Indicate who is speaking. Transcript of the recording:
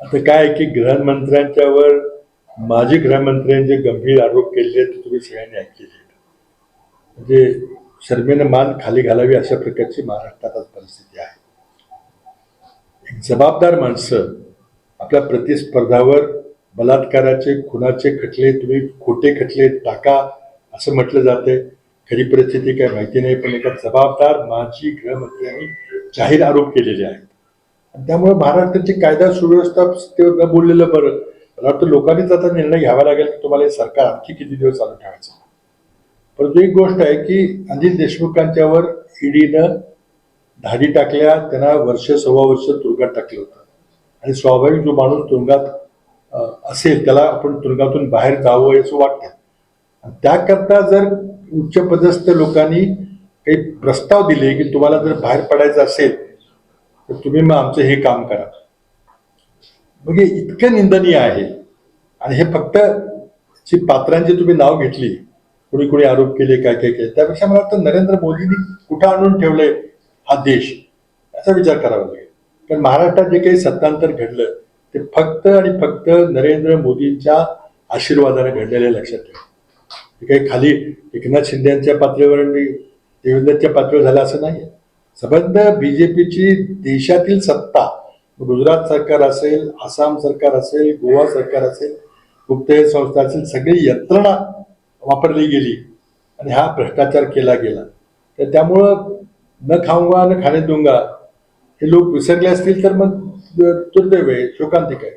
Speaker 1: आता काय आहे की गृहमंत्र्यांच्यावर माजी गृहमंत्र्यांचे गंभीर आरोप केलेले आहेत ते तुम्ही सगळ्यांनी ऐकलेले आहेत. म्हणजे शर्मेनं मान खाली घालावी अशा प्रकारची महाराष्ट्रात आज परिस्थिती आहे. एक जबाबदार माणसं आपल्या प्रतिस्पर्धावर बलात्काराचे खुनाचे खटले तुम्ही खोटे खटले टाका असं म्हटलं जाते खरी परिस्थिती काय माहिती नाही पण एका जबाबदार माजी गृहमंत्र्यांनी जाहीर आरोप केलेले आहेत. त्यामुळे महाराष्ट्राची कायदा सुव्यवस्था ते न बोललेलं बरं. मला वाटतं लोकांनीच आता निर्णय घ्यावा लागेल. की तुम्हाला हे सरकार आणखी किती दिवस चालू ठेवायचं? परंतु एक गोष्ट आहे की अनिल देशमुखांच्यावर ईडीनं धाडी टाकल्या त्यांना वर्ष सव्वा वर्ष तुरुंगात टाकलं होतं. आणि स्वाभाविक जो माणूस तुरुंगात असेल त्याला आपण तुरुंगातून बाहेर जावं असं वाटतं. आणि त्याकरता जर उच्चपदस्थ लोकांनी काही प्रस्ताव दिले की तुम्हाला जर बाहेर पडायचं असेल तर तुम्ही मग आमचं हे काम करा. मग हे इतकं निंदनीय आहे. आणि हे फक्त जी पात्रांची तुम्ही नाव घेतली. कुणी कुणी आरोप केले काय काय केले त्यापेक्षा मला वाटतं नरेंद्र मोदींनी कुठं आणून ठेवलंय हा देश? याचा विचार करावा लागेल. कारण महाराष्ट्रात जे काही सत्तांतर घडलं ते फक्त आणि फक्त नरेंद्र मोदींच्या आशीर्वादाने घडलेले लक्षात ठेवा. हे काही खाली एकनाथ शिंदेच्या पातळीवर आणि देवेंद्रच्या पातळीवर झालं असं नाही आहे संबंध बीजेपीची देशातील सत्ता गुजरात सरकार असेल आसाम सरकार असेल गोवा सरकार असेल गुप्तहेर संस्था असेल सगळी यंत्रणा वापरली गेली आणि हा भ्रष्टाचार केला गेला. तर त्यामुळं न खाऊंगा न खाणे दुंगा हे लोक विसरले असतील तर मग दुर्दैव आहे शोकांतिक आहे.